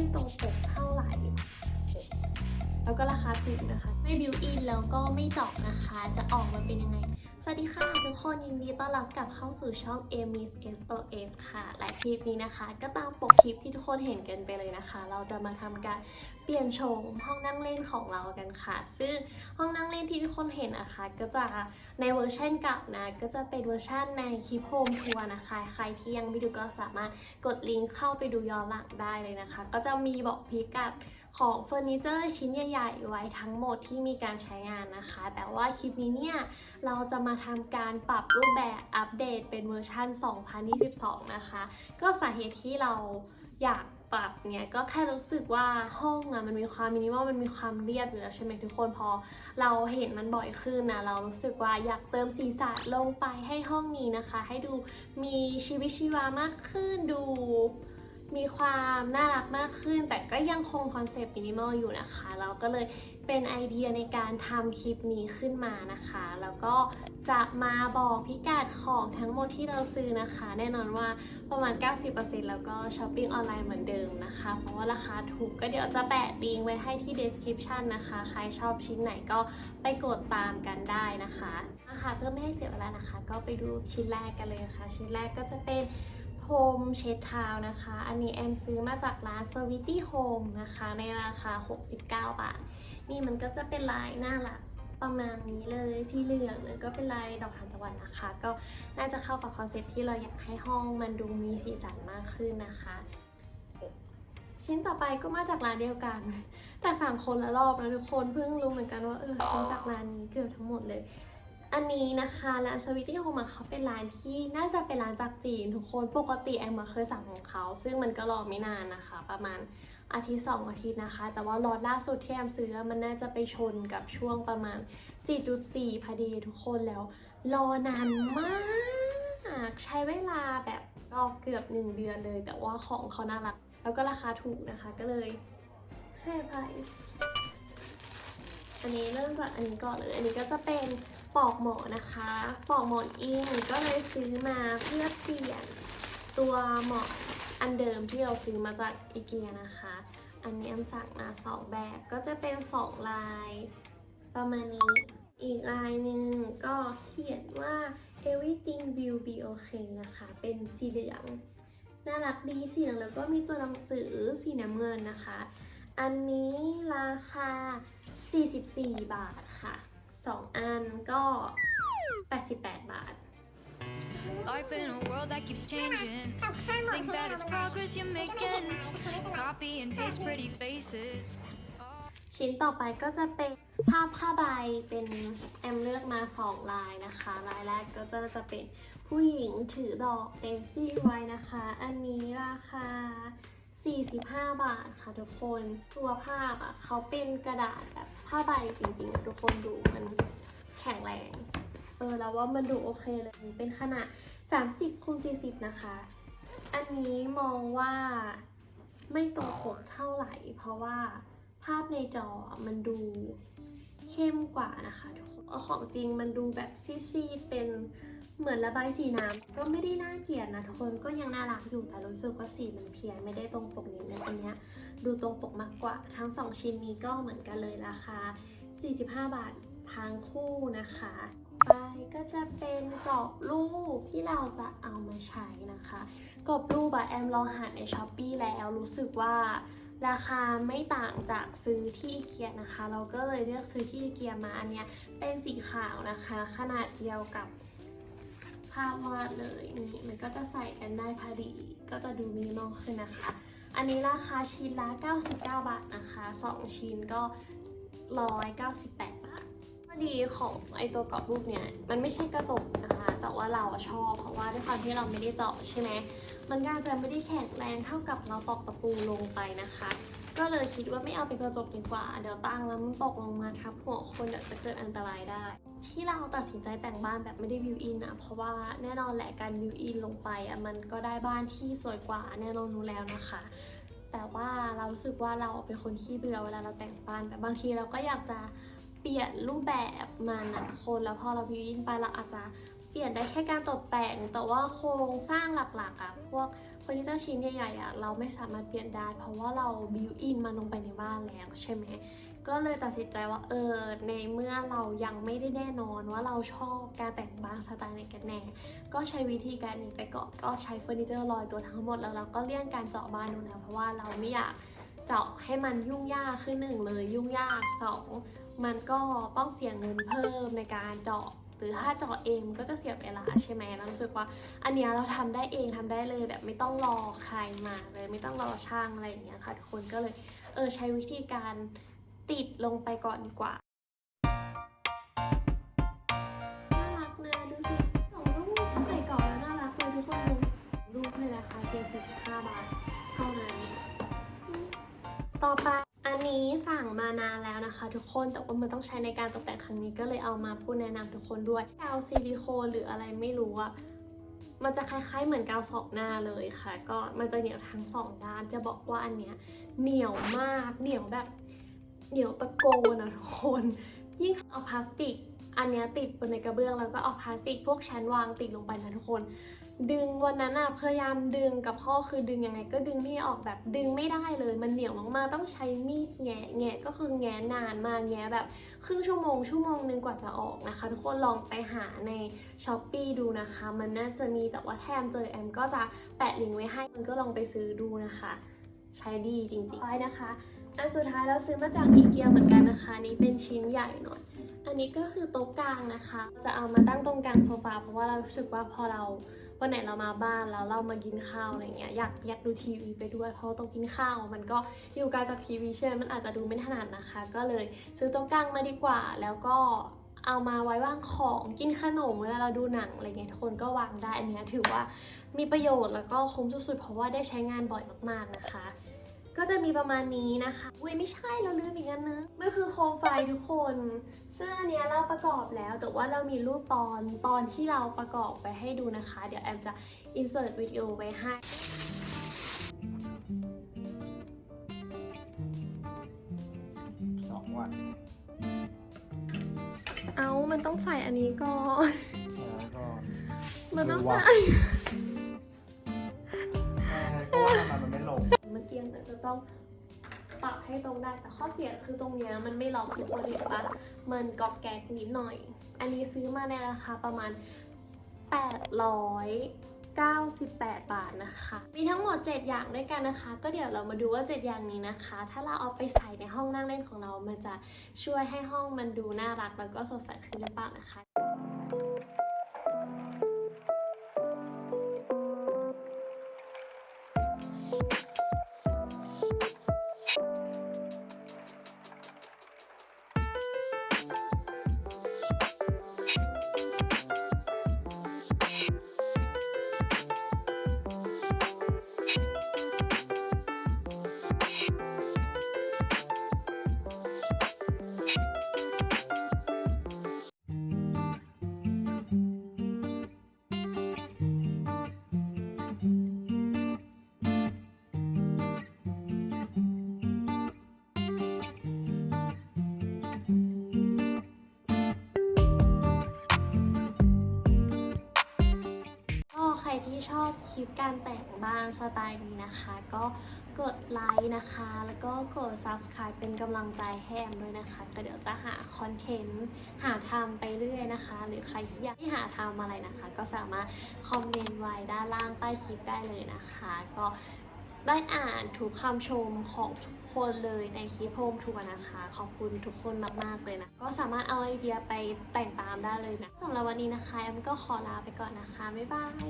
ไม่ตรงปกเท่าไหร่ แล้วก็ราคาถูกนะคะ ไม่บิวอินแล้วก็ไม่เจาะนะคะ จะออกมาเป็นยังไง สวัสดีค่ะทุกคนยินดีต้อนรับกลับเข้าสู่ช่อง a m i s SOS ค่ะ และคลิปนี้นะคะ ก็ตามปกคลิปที่ทุกคนเห็นกันไปเลยนะคะ เราจะมาทำการเปลี่ยนโฉมห้องนั่งเล่นของเรากันค่ะ ซึ่งห้องนั่งเล่นที่ทุกคนเห็นนะคะ ก็จะในเวอร์ชันเก่านะ ก็จะเป็นเวอร์ชันในคลิปโฮมทัวร์นะคะ ใครที่ยังไม่ดูก็สามารถกดลิงก์เข้าไปดูย้อนหลังได้เลยนะคะ ก็จะมีบอกพิกัด ของเฟอร์นิเจอร์ชิ้นใหญ่ ๆ ไว้ทั้งหมดที่มีการใช้งานนะคะ แต่ว่าคลิปนี้เนี่ย เราจะมาทำการปรับรูปแบบอัปเดตเป็นเวอร์ชัน 2022 นะคะ ก็สาเหตุที่เราอยากปรับเนี่ยก็แค่รู้สึกว่าห้องอะมันมีความมินิมอลมันมีความเรียบอยู่แล้วใช่ไหมทุกคนพอเราเห็นมันบ่อยขึ้นนะเรารู้สึกว่าอยากเติมสีสันลงไปให้ห้องนี้นะคะ ให้ดูมีชีวิตชีวามากขึ้นดู มีความน่ารักมากขึ้น แต่ก็ยังคงคอนเซปต์มินิมอลอยู่นะคะ เราก็เลยเป็นไอเดียในการทำคลิปนี้ขึ้นมานะคะ แล้วก็จะมาบอกพิกัดของทั้งหมดที่เราซื้อนะคะ แน่นอนว่าประมาณ 90%แล้วก็ช้อปปิ้งออนไลน์เหมือนเดิมนะคะ เพราะว่าราคาถูกก็เดี๋ยวจะแปะลิงก์ไว้ให้ที่ description นะคะ ใครชอบชิ้นไหนก็ไปกดตามกันได้นะคะนะคะเพื่อไม่ให้เสียเวลานะคะ ก็ไปดูชิ้นแรกกันเลยค่ะ ชิ้นแรกก็จะเป็น โฮมเช็ดเท้านะคะ อันนี้แอมซื้อมาจากร้าน s w e e t y Home นะคะ ในราคา 69 บาท นี่มันก็จะเป็นลายน่ารักประมาณนี้เลยสีเหลืองเลยก็เป็นลายดอกทานตะวันนะคะ ก็น่าจะเข้ากับคอนเซ็ปต์ที่เราอยากให้ห้องมันดูมีสีสันมากขึ้นนะคะ ชิ้นต่อไปก็มาจากร้านเดียวกัน แต่สั่งคนละรอบนะทุกคนเพิ่งรู้เหมือนกันว่าเออมาจากร้านนี้เกือบทั้งหมดเลย อันนี้นะคะร้านสวิตตี้โฮมเขาเป็นร้านที่น่าจะเป็นร้านจากจีนทุกคนปกติแอมมาเคยสั่งของเขา ซึ่งมันก็รอไม่นานนะคะ ประมาณอาทิตย์สองอาทิตย์นะคะ แต่ว่ารอดล่าสุดที่แอมซื้อมันน่าจะไปชนกับช่วงประมาณ 4.4พอดีทุกคนแล้ว รอนานมาก ใช้เวลาแบบรอเกือบ 1 เดือนเลย แต่ว่าของเขาน่ารัก แล้วก็ราคาถูกนะคะก็เลยให้ไปอันนี้เริ่มจากอันนี้ก่อนเลย อันนี้ก็จะเป็น ปลอกหมอนนะคะปลอกหมอนอิงก็เลยซื้อมาเพื่อเปลี่ยนตัวหมอนอันเดิมที่เราซื้อมาจากอีเกียนะคะ อันนี้แอมสั่งมาสองแบบก็จะเป็นสองลาย ประมาณนี้อีกลายหนึ่งก็เขียนว่า everything will be okay นะคะ เป็นสีเหลืองน่ารักดีสีเหลืองแล้วก็มีตัวหนังสือสีน้ำเงินนะคะ อันนี้ราคา 44 บาทค่ะ 2 อันก็ 88 บาท Life in a world that keeps changing. Think that it's progress you're making. Copy and paste pretty faces. ชิ้นต่อไปก็จะเป็นภาพผ้าใบเป็นแอมเลือกมา2ลายนะคะลายแรกก็จะจะเป็นผู้หญิงถือดอกเดซี่ไว้นะคะ อันนี้ราคา 45 บาทค่ะทุกคน ตัวภาพอะเขาเป็นกระดาษแบบผ้าใบจริงๆทุกคนดูมันแข็งแรง เออแล้วว่ามันดูโอเคเลยเป็นขนาด 30คูณ40 นะคะ อันนี้มองว่าไม่ตรงปกเท่าไหร่ เพราะว่าภาพในจอมันดูเข้มกว่านะคะทุกคน ของจริงมันดูแบบซีดๆเป็นเหมือนระบายสีน้ำก็ไม่ได้น่าเกลียดนะทุกคนก็ยังน่ารักอยู่แต่รู้สึกว่าสีมันเพี้ยนไม่ได้ตรงปกนิดนึงอันเนี้ยดูตรงปกมากกว่า ทั้งสองชิ้นนี้ก็เหมือนกันเลยราคา 45 บาททั้งคู่นะคะ ไปก็จะเป็นกรอบรูปที่เราจะเอามาใช้นะคะ กรอบรูปอะแอมลองหาในช้อปปีแล้วรู้สึกว่า ราคาไม่ต่างจากซื้อที่อีเกียนะคะ เราก็เลยเลือกซื้อที่อีเกียมาอันเนี้ยเป็นสีขาวนะคะ ขนาดเดียวกับภาพวาดเลยนี่มันก็จะใส่กันได้พอดี ก็จะดูมินิมอลขึ้นนะคะ อันนี้ราคาชิ้นละ 99 บาทนะคะ 2 ชิ้นก็ 198บาท ข้อดีของไอตัวกรอบรูปเนี่ยมันไม่ใช่กระจกนะคะ แต่ว่าเราชอบเพราะว่าด้วยความที่เราไม่ได้เจาะใช่ไหมมันก็จะไม่ได้แข็งแรงเท่ากับเราตอกตะปูลงไปนะคะ ก็เลยคิดว่าไม่เอาเป็นกระจกดีกว่า เดี๋ยวตั้งแล้วมันตกลงมาทับหัวคนเดี๋ยวจะเกิดอันตรายได้ ที่เราตัดสินใจแต่งบ้านแบบไม่ได้วิวอินอะเพราะว่าแน่นอนแหละการวิวอินลงไปอะมันก็ได้บ้านที่สวยกว่าแน่นอนรู้แล้วนะคะแต่ว่าเรารู้สึกว่าเราเป็นคนขี้เบื่อเวลาเราแต่งบ้านแบบบางทีเราก็อยากจะ เปลี่ยนรูปแบบมันนะคนแล้วพอเราพิมพ์ไปเราอาจจะเปลี่ยนได้แค่การตกแต่ง แต่ว่าโครงสร้างหลักๆอะพวกเฟอร์นิเจอร์ชิ้นใหญ่ๆอะเราไม่สามารถเปลี่ยนได้ เพราะว่าเราบิวอินมันลงไปในบ้านแล้วใช่ไหมก็เลยตัดสินใจว่าเออในเมื่อเรายังไม่ได้แน่นอนว่าเราชอบการแต่งบ้านสไตล์ไหนกันแน่ ก็ใช้วิธีการนี้ไปก่อนก็ใช้เฟอร์นิเจอร์ลอยตัวทั้งหมดแล้วเราก็เลี่ยงการเจาะบ้านดูแล้วเพราะว่าเราไม่อยากเจาะให้มันยุ่งยากขึ้นหนึ่งเลยยุ่งยากสอง มันก็ต้องเสียเงินเพิ่มในการเจาะหรือถ้าเจาะเองก็จะเสียเวลาใช่ไหมเรารู้สึกว่า อันเนี้ยเราทำได้เองทำได้เลยแบบไม่ต้องรอใครมาเลยไม่ต้องรอช่างอะไรอย่างเงี้ยค่ะทุกคนก็เลยเออใช้วิธีการติดลงไปก่อนดีกว่าน่ารักนะดูสิสองลูกใส่กล่องแล้วน่ารักเลยทุกคนดูลูกเลยราคาเพียง45บาทเท่านั้นต่อไป นนี้สั่งมานานแล้วนะคะ ทุกคนแต่ว่ามันต้องใช้ในการตกแต่งครั้งนี้ก็เลยเอามาพูดแนะนำทุกคนด้วยกาวซิลิโคนหรืออะไรไม่รู้อะมันจะคล้ายๆเหมือนกาวสองหน้าเลยค่ะ ก็มันจะเหนียวทั้งสองด้านจะบอกว่าอันเนี้ยเหนียวมากเหนียวแบบเหนียวตะโกนอะทุกคนยิ่งเอาพลาสติก อันเนี้ยติดบนในกระเบื้องแล้วก็เอาพลาสติกพวกชั้นวางติดลงไปนะทุกคน ดึงวันนั้นอะพยายามดึงกับพ่อคือดึงยังไงก็ดึงไม่ออกแบบดึงไม่ได้เลยมันเหนียวมากๆต้องใช้มีดแงะแงะก็คือแงะนานมากแงะแบบครึ่งชั่วโมงชั่วโมงนึงกว่าจะออกนะคะ ทุกคนลองไปหาในช้อปปีดูนะคะ มันน่าจะมีแต่ว่าแทมเจอแอมก็จะแปะลิงก์ไว้ให้มันก็ลองไปซื้อดูนะคะ ใช้ดีจริงๆไปนะคะอันสุดท้ายเราซื้อมาจากอีเกียเหมือนกันนะคะนี่เป็นชิ้นใหญ่หน่อย อันนี้ก็คือโต๊ะกลางนะคะ จะเอามาตั้งตรงกลางโซฟาเพราะว่าเราสึกว่าพอเรา วันไหนเรามาบ้านแล้วเรามากินข้าวอะไรเงี้ยอยากอยากดูทีวีไปด้วย เพราะต้องกินข้าวมันก็อยู่ไกลจากทีวีใช่ไหมมันอาจจะดูไม่ถนัดนะคะ ก็เลยซื้อโต๊ะกลางมาดีกว่า แล้วก็เอามาไว้วางของกินขนมเวลาเราดูหนังอะไรเงี้ยทุกคนก็วางได้อันนี้ถือว่ามีประโยชน์แล้วก็คุ้มสุดๆเพราะว่าได้ใช้งานบ่อยมากๆนะคะ ก็จะมีประมาณนี้นะคะ อุ้ยไม่ใช่เราลืมอีกอันนึงมันคือโคมไฟทุกคน ซึ่งอันเนี้ยเราประกอบแล้ว แต่ว่าเรามีรูปตอนตอนที่เราประกอบไปให้ดูนะคะ เดี๋ยวแอมจะ insert วิดีโอไว้ให้สองวันเอามันต้องใส่อันนี้ก่อน แล้วก็ มันต้องดูว่าใส่ ต้องปรับให้ตรงได้ แต่ข้อเสียคือตรงเนี้ยมันไม่ล็อกทุกคนเห็นปะมันกอกแกกนิดหน่อย อันนี้ซื้อมาในราคาประมาณ898 บาทนะคะ มีทั้งหมด 7 อย่างด้วยกันนะคะ ก็เดี๋ยวเรามาดูว่า 7 อย่างนี้นะคะ ถ้าเราเอาไปใส่ในห้องนั่งเล่นของเรา มันจะช่วยให้ห้องมันดูน่ารักแล้วก็สดใสขึ้นหรือเปล่านะคะ ชอบคลิปการแต่งบ้านสไตล์นี้นะคะ ก็กดไลค์นะคะ แล้วก็กด subscribe เป็นกำลังใจให้แอมด้วยนะคะ ก็เดี๋ยวจะหาคอนเทนต์หาทำไปเรื่อยนะคะ หรือใครที่อยากให้หาทำอะไรนะคะ ก็สามารถคอมเมนต์ไว้ด้านล่างใต้คลิปได้เลยนะคะ ก็ได้อ่านทุกคำชมของทุก คนเลยในคลิปโฮมทัวร์นะคะ ขอบคุณทุกคนมากๆเลยนะ ก็สามารถเอาไอเดียไปแต่งตามได้เลยนะสำหรับวันนี้นะคะแอมก็ขอลาไปก่อนนะคะ บ๊ายบาย